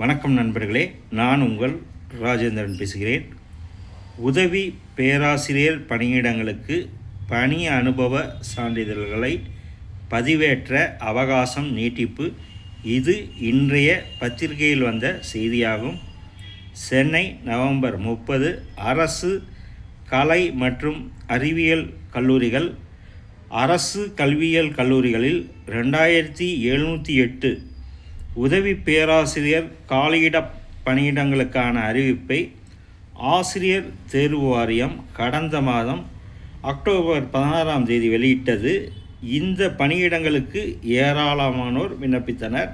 வணக்கம் நண்பர்களே நான் உங்கள் ராஜேந்திரன் பேசுகிறேன். உதவி பேராசிரியர் பணியிடங்களுக்கு பணி அனுபவ சான்றிதழ்களை பதிவேற்ற அவகாசம் நீட்டிப்பு இது இன்றைய பத்திரிகையில் வந்த செய்தியாகும். சென்னை நவம்பர் முப்பது அரசு கலை மற்றும் அறிவியல் கல்லூரிகள். அரசு கல்வியியல் கல்லூரிகளில் ரெண்டாயிரத்தி எழுநூற்றி எட்டு உதவி பேராசிரியர் காலியிட பணியிடங்களுக்கான அறிவிப்பை ஆசிரியர் தேர்வு வாரியம் கடந்த மாதம் அக்டோபர் பதினாறாம் தேதி வெளியிட்டது. இந்த பணியிடங்களுக்கு ஏராளமானோர் விண்ணப்பித்தனர்.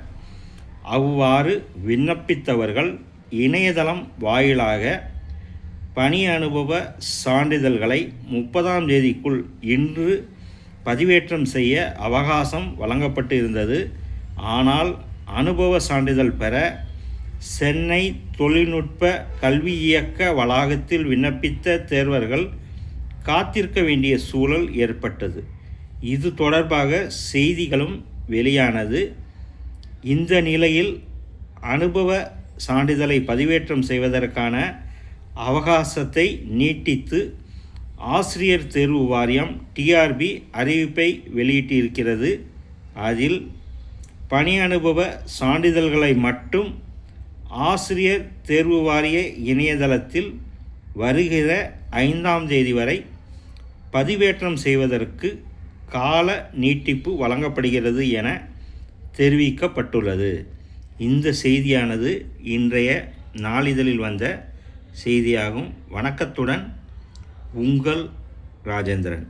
அவ்வாறு விண்ணப்பித்தவர்கள் இணையதளம் வாயிலாக பணி அனுபவ சான்றிதழ்களை முப்பதாம் தேதிக்குள் இன்று பதிவேற்றம் செய்ய அவகாசம் வழங்கப்பட்டு இருந்தது ஆனால் அனுபவ சான்றிதழ் பெற சென்னை தொழில்நுட்ப கல்வி இயக்க வளாகத்தில் விண்ணப்பித்த தேர்வர்கள் காத்திருக்க வேண்டிய சூழல் ஏற்பட்டது. இது தொடர்பாக செய்திகளும் வெளியானது. இந்த நிலையில் அனுபவ சான்றிதழை பதிவேற்றம் செய்வதற்கான அவகாசத்தை நீட்டித்து ஆசிரியர் தேர்வு வாரியம் டிஆர்பி அறிவிப்பை வெளியிட்டிருக்கிறது. அதில் பணி அனுபவ சான்றிதழ்களை மட்டும் ஆசிரியர் தேர்வு வாரிய இணையதளத்தில் வருகிற ஐந்தாம் தேதி வரை பதிவேற்றம் செய்வதற்கு கால நீட்டிப்பு வழங்கப்படுகிறது என தெரிவிக்கப்பட்டுள்ளது. இந்த செய்தியானது இன்றைய நாளிதழில் வந்த செய்தியாகும். வணக்கத்துடன் உங்கள் ராஜேந்திரன்.